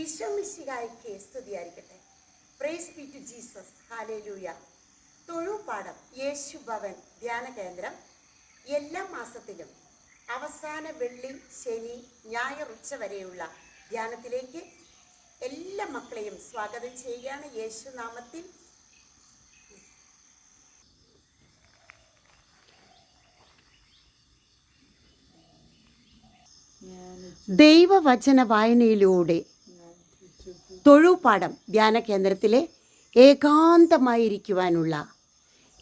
ഈശോ സ്തുതിയായിരിക്കട്ടെ. Praise be to Jesus hallelujah Thozhupadam Yesu Bhavan ധ്യാന കേന്ദ്രം. എല്ലാ മാസത്തിലും അവസാന വെള്ളി ശനി ഞായർ ഉച്ച വരെയുള്ള ധ്യാനത്തിലേക്ക് എല്ലാ മക്കളെയും സ്വാഗതം ചെയ്യുകയാണ് യേശു നാമത്തിൽ ദൈവവചന വായനയിലൂടെ തൊഴുപാടം ധ്യാന കേന്ദ്രത്തിലെ ഏകാന്തമായിരിക്കുവാനുള്ള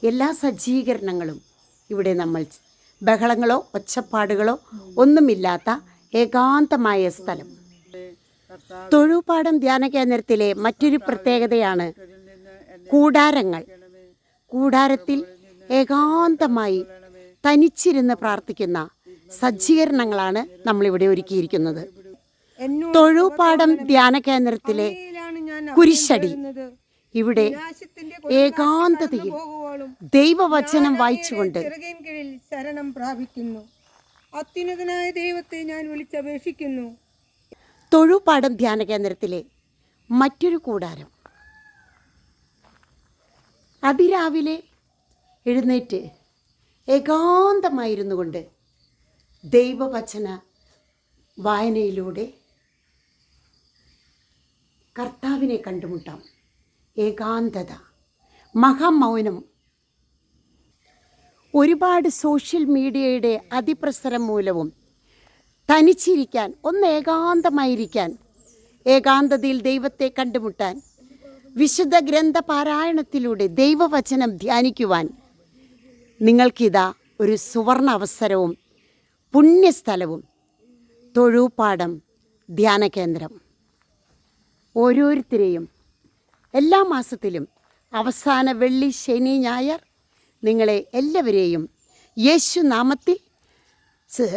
എല്ലാ സജ്ജീകരണങ്ങളും ഇവിടെ നമ്മൾ ബഹളങ്ങളോ ഒച്ചപ്പാടുകളോ ഒന്നുമില്ലാത്ത ഏകാന്തമായ സ്ഥലം. തൊഴുപാഠം ധ്യാന കേന്ദ്രത്തിലെ മറ്റൊരു പ്രത്യേകതയാണ് കൂടാരങ്ങൾ. കൂടാരത്തിൽ ഏകാന്തമായി തനിച്ചിരുന്ന് പ്രാർത്ഥിക്കുന്ന സജ്ജീകരണങ്ങളാണ് നമ്മളിവിടെ ഒരുക്കിയിരിക്കുന്നത്. തൊഴുപാടം ധ്യാന കേന്ദ്രത്തിലെ കുരിശടി. ഇവിടെ ഏകാന്തതയിൽ ദൈവവചനം വായിച്ചുകൊണ്ട് ശരണം പ്രാപിക്കുന്നു. അത്യുന്നതനായ ദൈവത്തെ ഞാൻ വിളിച്ചപേക്ഷിക്കുന്നു. തൊഴുപാടം ധ്യാന കേന്ദ്രത്തിലെ മറ്റൊരു കൂടാരം. അതിരാവിലെ എഴുന്നേറ്റ് ഏകാന്തമായിരുന്നു കൊണ്ട് ദൈവവചന വായനയിലൂടെ കർത്താവിനെ കണ്ടുമുട്ടാം. ഏകാന്തത മഹാമൗനം. ഒരുപാട് സോഷ്യൽ മീഡിയയുടെ അതിപ്രസരം മൂലവും തനിച്ചിരിക്കാൻ ഒന്ന് ഏകാന്തമായിരിക്കാൻ ഏകാന്തതയിൽ ദൈവത്തെ കണ്ടുമുട്ടാൻ വിശുദ്ധ ഗ്രന്ഥ പാരായണത്തിലൂടെ ദൈവവചനം ധ്യാനിക്കുവാൻ നിങ്ങൾക്കിതാ ഒരു സുവർണ അവസരവും പുണ്യസ്ഥലവും തൊഴുപാടം ധ്യാന കേന്ദ്രം ഓരോരുത്തരെയും എല്ലാ മാസത്തിലും അവസാന വെള്ളി ശനി ഞായർ നിങ്ങളെ എല്ലാവരെയും യേശു നാമത്തിൽ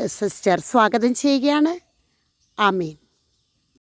സിസ്റ്റർ സ്വാഗതം ചെയ്യുകയാണ്. ആമീൻ.